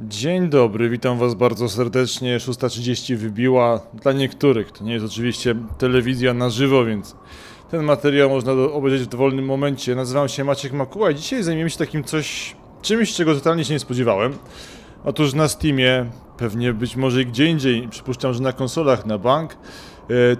Dzień dobry, witam was bardzo serdecznie. 6.30 wybiła. Dla niektórych to nie jest oczywiście telewizja na żywo, więc ten materiał można obejrzeć w dowolnym momencie. Nazywam się Maciek Makuła i dzisiaj zajmiemy się takim coś, czymś, czego totalnie się nie spodziewałem. Otóż na Steamie, pewnie być może i gdzie indziej, przypuszczam, że na konsolach na bank,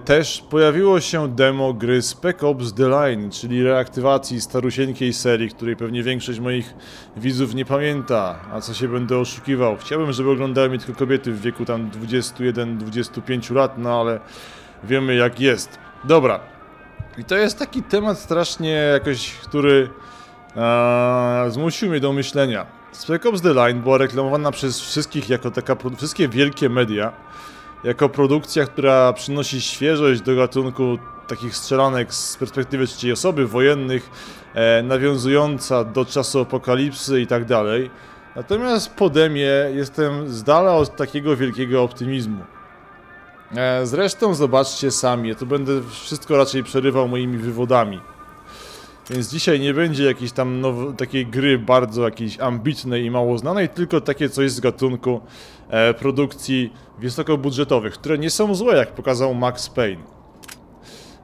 też pojawiło się demo gry Spec Ops The Line, czyli reaktywacji starusieńkiej serii, której pewnie większość moich widzów nie pamięta, a co się będę oszukiwał. Chciałbym, żeby oglądały mnie tylko kobiety w wieku tam 21-25 lat, no ale wiemy jak jest. Dobra. I to jest taki temat strasznie jakoś, który zmusił mnie do myślenia. Spec Ops The Line była reklamowana przez wszystkich jako taka, wszystkie wielkie media, jako produkcja, która przynosi świeżość do gatunku takich strzelanek z perspektywy trzeciej osoby, wojennych, e, nawiązująca do czasu apokalipsy i tak dalej. Natomiast po demie jestem z dala od takiego wielkiego optymizmu. E, zresztą zobaczcie sami, ja tu będę wszystko raczej przerywał moimi wywodami. Więc dzisiaj nie będzie jakiejś tam takiej gry bardzo jakiejś ambitnej i mało znanej, tylko takie coś z gatunku e, produkcji wysokobudżetowych, które nie są złe, jak pokazał Max Payne.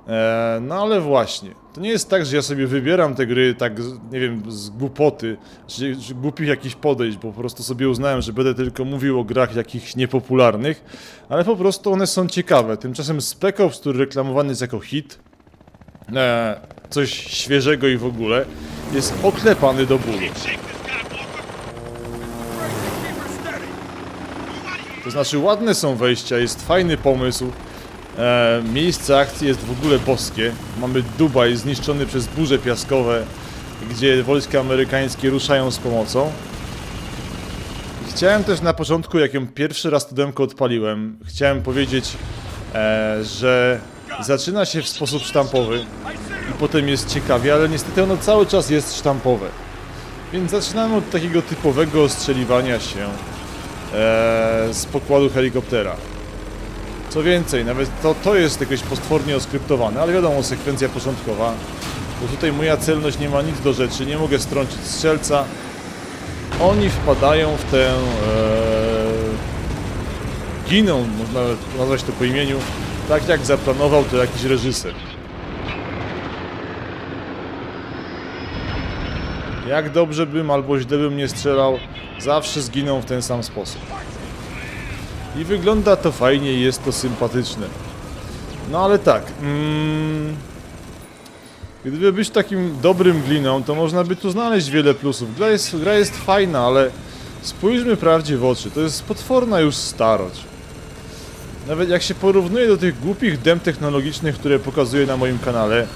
E, no ale właśnie, to nie jest tak, że ja sobie wybieram te gry tak, nie wiem, z głupoty, czy, czy głupich jakichś podejść, bo po prostu sobie uznałem, że będę tylko mówił o grach jakichś niepopularnych, ale po prostu one są ciekawe. Tymczasem Spec Ops, który reklamowany jest jako hit, e, coś świeżego i w ogóle, jest oklepany do bólu. To znaczy ładne są wejścia, jest fajny pomysł. E, miejsce akcji jest w ogóle boskie. Mamy Dubaj zniszczony przez burze piaskowe, gdzie wojska amerykańskie ruszają z pomocą. Chciałem też na początku, jak ją pierwszy raz to demko odpaliłem, chciałem powiedzieć, e, że zaczyna się w sposób sztampowy i potem jest ciekawie, ale niestety ono cały czas jest sztampowe. Więc zaczynamy od takiego typowego ostrzeliwania się e, z pokładu helikoptera. Co więcej, nawet to, to jest jakoś postwornie oskryptowane, ale wiadomo, sekwencja początkowa. Bo tutaj moja celność nie ma nic do rzeczy, nie mogę strącić strzelca. Oni wpadają w tę... E, giną, można nazwać to po imieniu, tak jak zaplanował to jakiś reżyser. Jak dobrze bym albo źle bym nie strzelał, zawsze zginą w ten sam sposób. I wygląda to fajnie i jest to sympatyczne. No ale tak. Mm, gdyby być takim dobrym gliną, to można by tu znaleźć wiele plusów. Gra jest, gra jest fajna, ale spójrzmy prawdzie w oczy. To jest potworna już starość. Nawet jak się porównuje do tych głupich dem technologicznych, które pokazuję na moim kanale,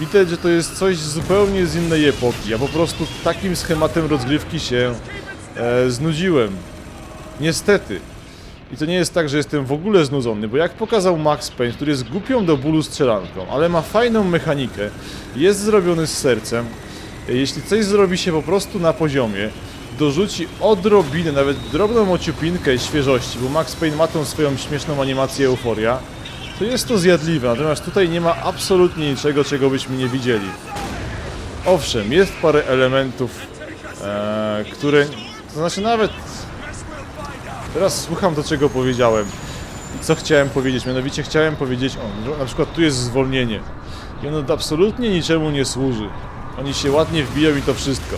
widać, że to jest coś zupełnie z innej epoki. Ja po prostu takim schematem rozgrywki się e, znudziłem. Niestety. I to nie jest tak, że jestem w ogóle znudzony, bo jak pokazał Max Payne, który jest głupią do bólu strzelanką, ale ma fajną mechanikę, jest zrobiony z sercem, e, jeśli coś zrobi się po prostu na poziomie, dorzuci odrobinę, nawet drobną ociupinkę świeżości, bo Max Payne ma tą swoją śmieszną animację euforia, to jest to zjadliwe, natomiast tutaj nie ma absolutnie niczego, czego byśmy nie widzieli. Owszem, jest parę elementów, e, które, to znaczy nawet Teraz słucham do czego powiedziałem. Co chciałem powiedzieć? Mianowicie chciałem powiedzieć, o, na przykład tu jest zwolnienie. I ono absolutnie niczemu nie służy. Oni się ładnie wbiją i to wszystko.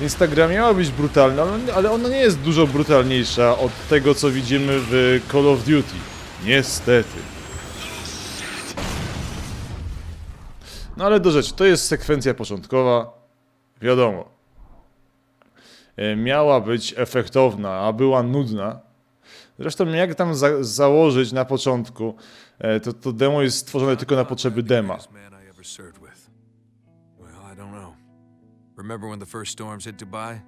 Więc ta gra miała być brutalna, ale- ona nie jest dużo brutalniejsza od tego, co widzimy w Call of Duty. Niestety. No ale do rzeczy, to jest sekwencja początkowa. Wiadomo e, miała być efektowna, a była nudna. Zresztą jak tam za założyć na początku, e, to, to demo jest stworzone tylko na potrzeby dema. Remember when the first storms hit Dubai?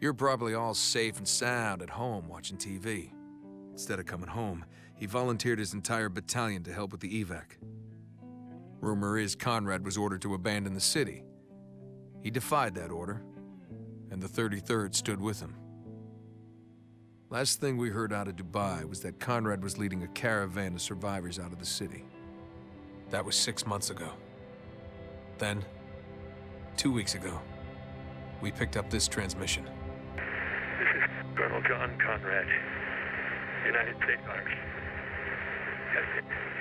You're probably all safe and sound at home watching TV. Instead of coming home, he volunteered his entire battalion to help with the evac. Rumor is Conrad was ordered to abandon the city. He defied that order, and the 33rd stood with him. Last thing we heard out of Dubai was that Conrad was leading a caravan of survivors out of the city. That was six months ago. Then, two weeks ago, we picked up this transmission. This is Colonel John Conrad, United States Army.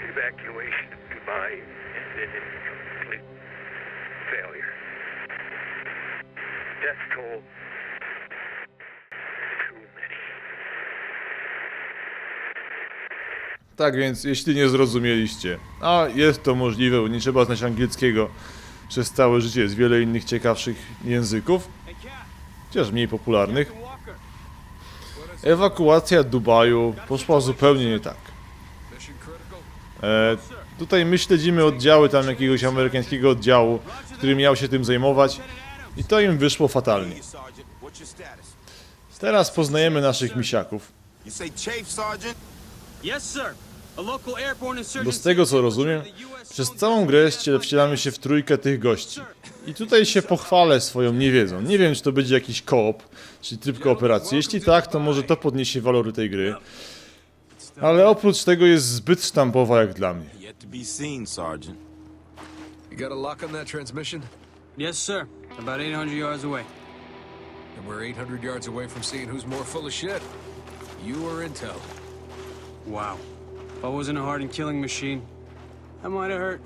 Evacuation of Dubai ended in complete failure. Death toll too many. Tak więc, jeśli nie zrozumieliście, a jest to możliwe, bo nie trzeba znać angielskiego przez całe życie, jest wiele innych ciekawszych języków, chociaż mniej popularnych. Ewakuacja Dubaju poszła zupełnie nie tak. E, tutaj my śledzimy oddziały tam jakiegoś amerykańskiego oddziału, który miał się tym zajmować i to im wyszło fatalnie. Teraz poznajemy naszych misiaków. Yes, sir. Bo z tego co rozumiem, przez całą grę wcielamy się w trójkę tych gości. I tutaj się pochwalę swoją niewiedzą. Nie wiem, czy to będzie jakiś koop, czyli tryb kooperacji. Jeśli tak, to może to podniesie walory tej gry. Ale oprócz tego jest zbyt sztampowa jak dla mnie. You got a lock on that transmission? Yes, sir. About 800 yards away. And we're 800 yards away from seeing who's more full of shit. You or Intel? Wow. If I wasn't a hardened killing machine, that might have hurt.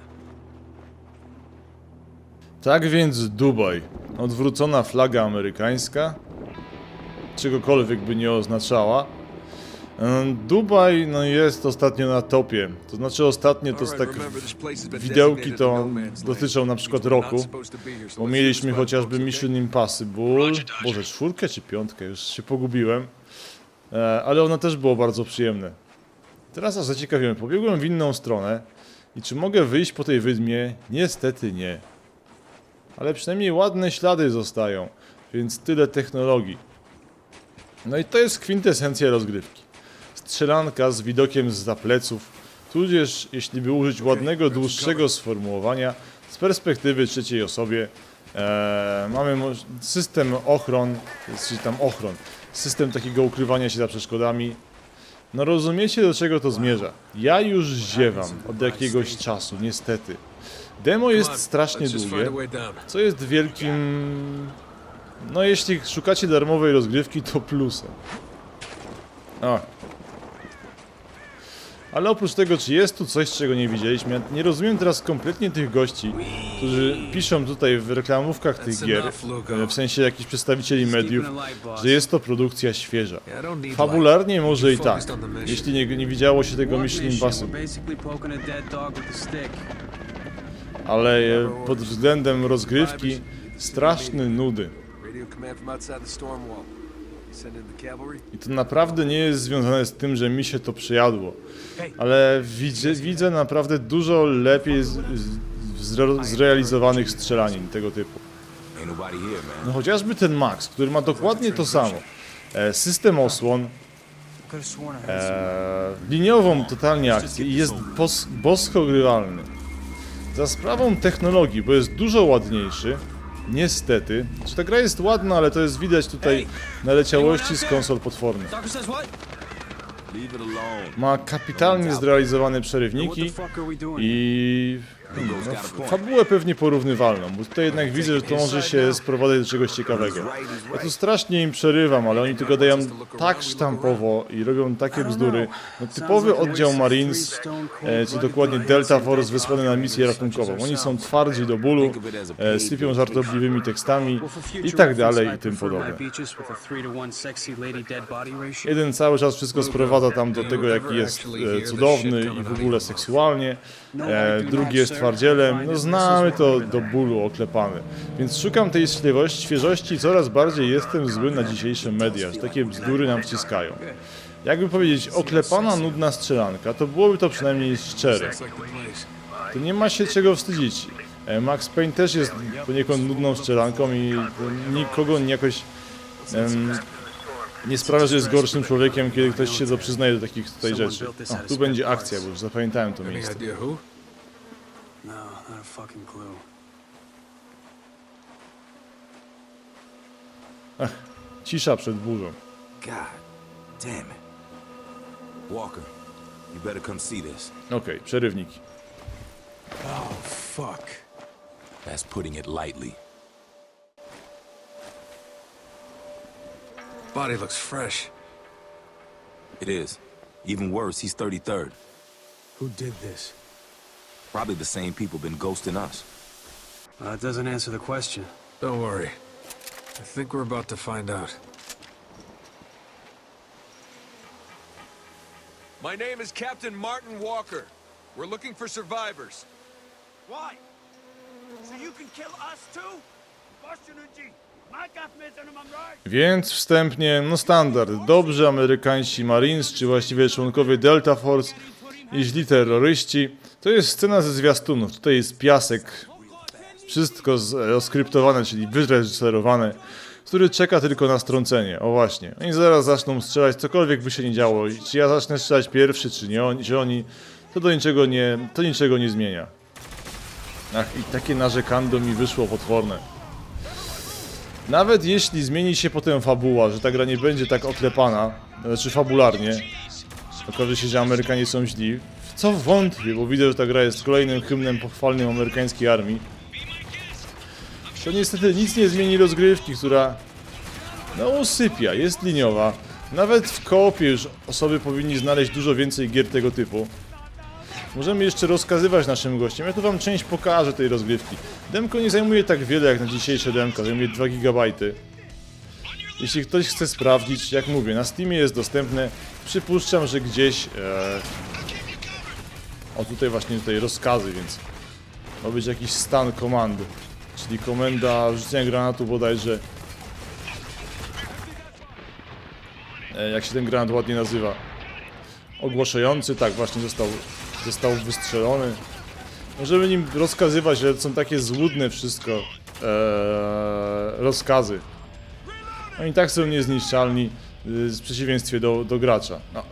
Tak więc Dubaj. Odwrócona flaga amerykańska. Czegokolwiek by nie oznaczała. Ym, Dubaj no, jest ostatnio na topie. To znaczy ostatnio to jest tak widełki to dotyczą na przykład roku, bo mieliśmy chociażby Mission Impossible, Boże, czwórkę czy piątkę, już się pogubiłem, e, ale ono też było bardzo przyjemne. Teraz aż zaciekawiłem, pobiegłem w inną stronę i czy mogę wyjść po tej wydmie? Niestety nie. Ale przynajmniej ładne ślady zostają, więc tyle technologii. No i to jest kwintesencja rozgrywki. Strzelanka z widokiem z pleców, tudzież, jeśli by użyć ładnego, dłuższego sformułowania, z perspektywy trzeciej osobie e, mamy system ochron, czy tam ochron, system takiego ukrywania się za przeszkodami. No rozumiecie do czego to zmierza. Ja już ziewam od jakiegoś czasu, niestety. Demo jest strasznie długie, co jest wielkim... No jeśli szukacie darmowej rozgrywki, to plusem. O. Ale oprócz tego, czy jest tu coś, czego nie widzieliśmy, ja nie rozumiem teraz kompletnie tych gości, którzy piszą tutaj w reklamówkach tych gier, w sensie jakichś przedstawicieli mediów, że jest to produkcja świeża. Fabularnie może i tak, jeśli nie, nie widziało się tego a stick. ale e, pod względem rozgrywki straszne nudy. I to naprawdę nie jest związane z tym, że mi się to przyjadło. Ale widzę, widzę naprawdę dużo lepiej z, z, zre, zrealizowanych strzelanin tego typu. No chociażby ten Max, który ma dokładnie to samo. E, system osłon, e, liniową totalnie akcję i jest bos, bosko grywalny. Za sprawą technologii, bo jest dużo ładniejszy, niestety. Czy ta gra jest ładna, ale to jest widać tutaj naleciałości z konsol potwornych. Ma kapitalnie zrealizowane przerywniki i no, f- fabułę pewnie porównywalną, bo tutaj jednak widzę, że to może się sprowadzać do czegoś ciekawego. Ja tu strasznie im przerywam, ale oni to gadają tak sztampowo i robią takie bzdury. No, typowy oddział Marines, e, czy dokładnie Delta Force wysłany na misję ratunkową. Oni są twardzi do bólu, e, sypią żartobliwymi tekstami i tak dalej i tym podobne. beaches with a 3 to 1 sexy lady dead body ratio. Jeden cały czas wszystko sprowadza tam do tego, jaki jest e, cudowny i w ogóle seksualnie. E, drugi jest twardzielem. No znamy to do bólu oklepane. Więc szukam tej świeżości, świeżości i coraz bardziej jestem zły na dzisiejsze media, że takie bzdury nam wciskają. Jakby powiedzieć, oklepana, nudna strzelanka, to byłoby to przynajmniej szczere. To nie ma się czego wstydzić. E, Max Payne też jest poniekąd nudną strzelanką i nikogo jakoś em, nie sprawia, że jest gorszym człowiekiem, kiedy ktoś się do przyznaje do takich tutaj rzeczy. O, tu będzie akcja, bo już zapamiętałem to miejsce. No, not a fucking clue. Cisza przed burzą. Walker, you better come see this. Okej, przerywniki. Oh, fuck. That's putting it lightly. Body looks fresh. It is. Even worse, he's 33rd. Who did this? Probably the same people been ghosting us. Uh, that doesn't answer the question. Don't worry. I think we're about to find out. My name is Captain Martin Walker. We're looking for survivors. Why? So you can kill us too? Başınıncı. Więc wstępnie, no standard, dobrzy amerykańscy Marines, czy właściwie członkowie Delta Force i źli terroryści. To jest scena ze zwiastunów. Tutaj jest piasek, wszystko z- oskryptowane, czyli wyreżyserowane, który czeka tylko na strącenie. O właśnie, oni zaraz zaczną strzelać, cokolwiek by się nie działo. I Czy ja zacznę strzelać pierwszy, czy nie oni, czy oni, to do niczego nie, to niczego nie zmienia. Ach, i takie narzekando mi wyszło potworne. Nawet jeśli zmieni się potem fabuła, że ta gra nie będzie tak oklepana, znaczy fabularnie, okaże się, że Amerykanie są źli, co wątpię, bo widzę, że ta gra jest kolejnym hymnem pochwalnym amerykańskiej armii, to niestety nic nie zmieni rozgrywki, która no usypia, jest liniowa. Nawet w koopie już osoby powinni znaleźć dużo więcej gier tego typu. Możemy jeszcze rozkazywać naszym gościom. Ja tu wam część pokażę tej rozgrywki. Demko nie zajmuje tak wiele jak na dzisiejsze demko, zajmuje 2 GB. Jeśli ktoś chce sprawdzić, jak mówię, na Steamie jest dostępne. Przypuszczam, że gdzieś... E... O, tutaj właśnie tutaj rozkazy, więc ma być jakiś stan komandy. Czyli komenda rzucenia granatu bodajże. E, jak się ten granat ładnie nazywa? Ogłaszający, tak, właśnie został, został wystrzelony. Możemy nim rozkazywać, że są takie złudne wszystko eee, rozkazy. Oni tak są niezniszczalni y, w przeciwieństwie do, do gracza. No.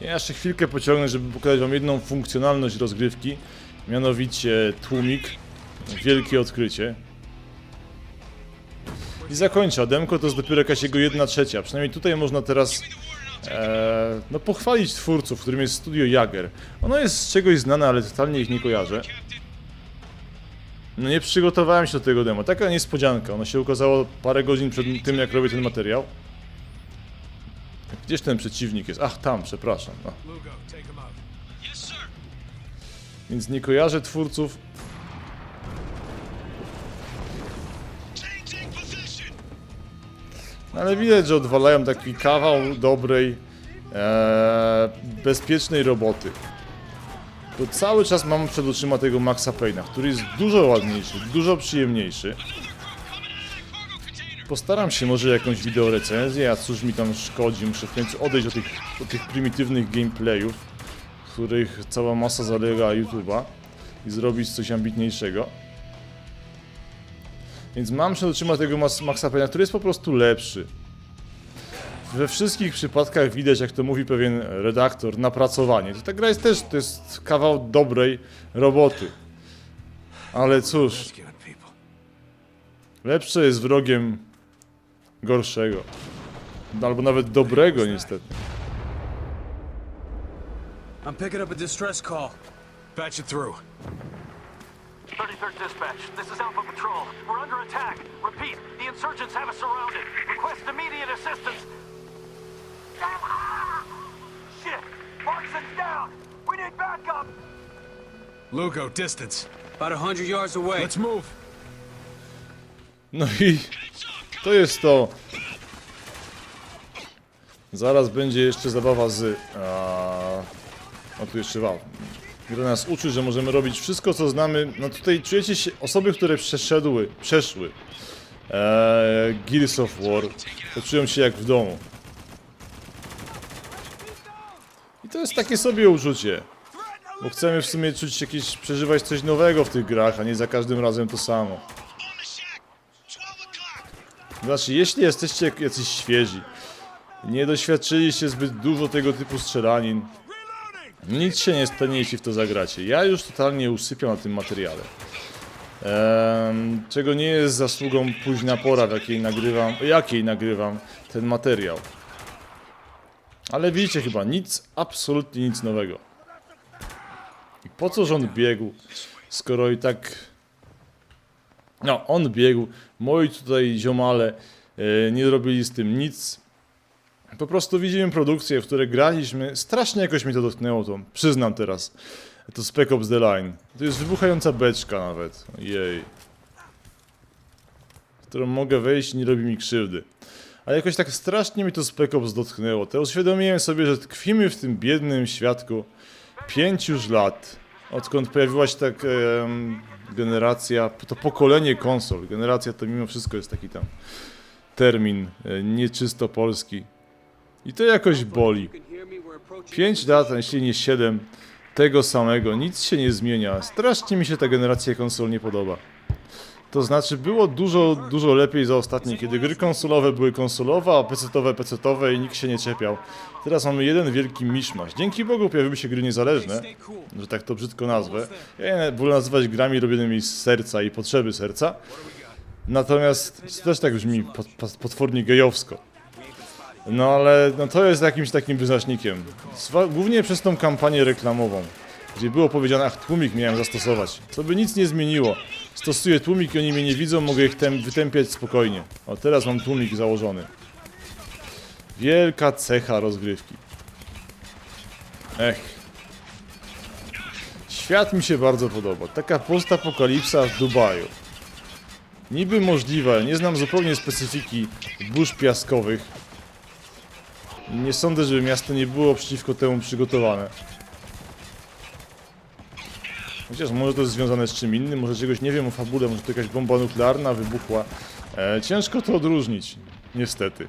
Ja jeszcze chwilkę pociągnę, żeby pokazać wam jedną funkcjonalność rozgrywki. Mianowicie tłumik. Wielkie odkrycie. I zakończę. Demko to jest dopiero jakaś jego jedna trzecia. Przynajmniej tutaj można teraz e, no, pochwalić twórców, którym jest Studio Jager. Ono jest z czegoś znane, ale totalnie ich nie kojarzę. No nie przygotowałem się do tego demo. Taka niespodzianka. Ono się ukazało parę godzin przed tym, jak robię ten materiał. Gdzieś ten przeciwnik jest? Ach, tam, przepraszam. No. Więc nie kojarzę twórców. Ale widać, że odwalają taki kawał dobrej, e, bezpiecznej roboty. To cały czas mam przed oczyma tego Maxa Payne'a, który jest dużo ładniejszy, dużo przyjemniejszy. Postaram się może jakąś wideorecenzję, a cóż mi tam szkodzi, muszę w końcu odejść od tych, od tych prymitywnych gameplayów których cała masa zalega YouTube'a i zrobić coś ambitniejszego. Więc mam przed oczyma tego Maxa Payne'a, który jest po prostu lepszy. We wszystkich przypadkach widać, jak to mówi pewien redaktor, napracowanie. To ta gra jest też, to jest kawał dobrej roboty. Ale cóż, lepsze jest wrogiem gorszego. Albo nawet dobrego niestety. I'm picking up a distress call. Patch it through. 33rd Dispatch, this is Alpha Patrol. We're under attack. Repeat, the insurgents have us surrounded. Request immediate assistance. Shit! Markson's down! We need backup! Lugo, distance. About a hundred yards away. Let's move. No i to jest to. Zaraz będzie jeszcze zabawa z. A, o tu jeszcze wam. Gra nas uczy, że możemy robić wszystko, co znamy. No tutaj czujecie się. Osoby, które przeszedły, przeszły e, Gears of War, to czują się jak w domu. I to jest takie sobie uczucie. Bo chcemy w sumie czuć jakieś, przeżywać coś nowego w tych grach, a nie za każdym razem to samo. Znaczy, jeśli jesteście jacyś świeżi, nie doświadczyliście zbyt dużo tego typu strzelanin, nic się nie stanie, jeśli w to zagracie. Ja już totalnie usypiam na tym materiale. Em, czego nie jest zasługą późna pora, w jakiej nagrywam, jakiej nagrywam ten materiał. Ale widzicie chyba, nic, absolutnie nic nowego. I po co rząd biegł? skoro i tak no, on biegł, moi tutaj ziomale e, nie robili z tym nic. Po prostu widzimy produkcję, w której graliśmy. Strasznie jakoś mi to dotknęło, to przyznam teraz. To Spec Ops The Line. To jest wybuchająca beczka nawet. Jej. W którą mogę wejść i nie robi mi krzywdy. A jakoś tak strasznie mi to Spec Ops dotknęło. To uświadomiłem sobie, że tkwimy w tym biednym świadku pięć już lat. Odkąd pojawiła się tak generacja, to pokolenie konsol. Generacja to mimo wszystko jest taki tam termin e, nieczysto polski. I to jakoś boli. Pięć lat, a jeśli nie siedem, tego samego, nic się nie zmienia. Strasznie mi się ta generacja konsol nie podoba. To znaczy, było dużo, dużo lepiej za ostatnie, kiedy gry konsolowe były konsolowe, a pecetowe pecetowe i nikt się nie czepiał. Teraz mamy jeden wielki miszmasz. Dzięki Bogu pojawiły się gry niezależne, że tak to brzydko nazwę. Ja je wolę nazywać grami robionymi z serca i potrzeby serca. Natomiast to też tak brzmi pot, pot, potwornie gejowsko. No ale no, to jest jakimś takim wyznacznikiem. Zwa- Głównie przez tą kampanię reklamową, gdzie było powiedziane, ach, tłumik miałem zastosować. Co by nic nie zmieniło. Stosuję tłumik i oni mnie nie widzą, mogę ich wytępiać spokojnie. O, teraz mam tłumik założony. Wielka cecha rozgrywki. Ech. Świat mi się bardzo podoba. Taka postapokalipsa w Dubaju. Niby możliwe, nie znam zupełnie specyfiki burz piaskowych. Nie sądzę, żeby miasto nie było przeciwko temu przygotowane. Chociaż może to jest związane z czym innym, może czegoś nie wiem o fabule, może to jakaś bomba nuklearna wybuchła. E, ciężko to odróżnić, niestety.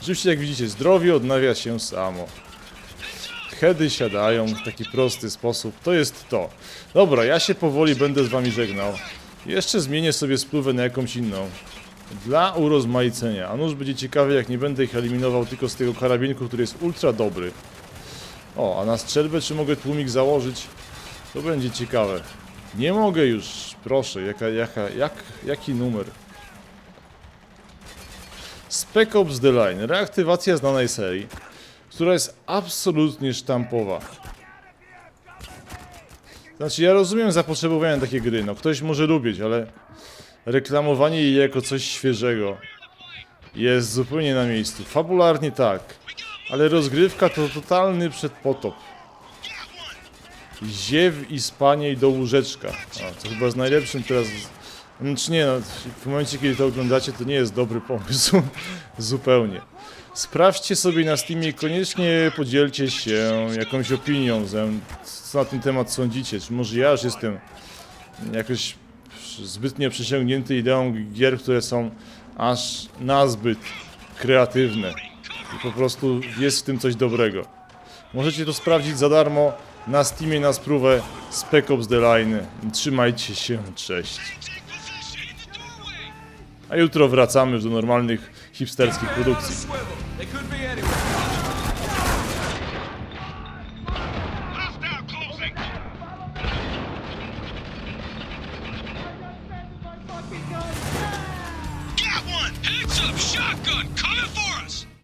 Oczywiście, jak widzicie, zdrowie odnawia się samo. Hedy siadają w taki prosty sposób. To jest to. Dobra, ja się powoli będę z wami żegnał. Jeszcze zmienię sobie spluwę na jakąś inną. Dla urozmaicenia. A nuż będzie ciekawe, jak nie będę ich eliminował tylko z tego karabinku, który jest ultra dobry. O, a na strzelbę czy mogę tłumik założyć? To będzie ciekawe. Nie mogę już, proszę, jaka, jaka, jak, jaki numer? Spec Ops The Line, reaktywacja znanej serii, która jest absolutnie sztampowa. Znaczy, ja rozumiem zapotrzebowanie na takie gry, no ktoś może lubić, ale reklamowanie jej jako coś świeżego jest zupełnie na miejscu. Fabularnie tak, ale rozgrywka to totalny przedpotop. Ziew i spanie i do łóżeczka. O, to chyba z najlepszym teraz... Znaczy nie, no, w momencie kiedy to oglądacie to nie jest dobry pomysł. Zupełnie. Sprawdźcie sobie na Steamie i koniecznie podzielcie się jakąś opinią, ze co na ten temat sądzicie. Czy może ja już jestem jakoś zbytnio przysiągnięty ideą gier, które są aż nazbyt kreatywne. I po prostu jest w tym coś dobrego. Możecie to sprawdzić za darmo na Steamie na spróbę Spec Ops The Line. Trzymajcie się, cześć. A jutro wracamy do normalnych hipsterskich produkcji.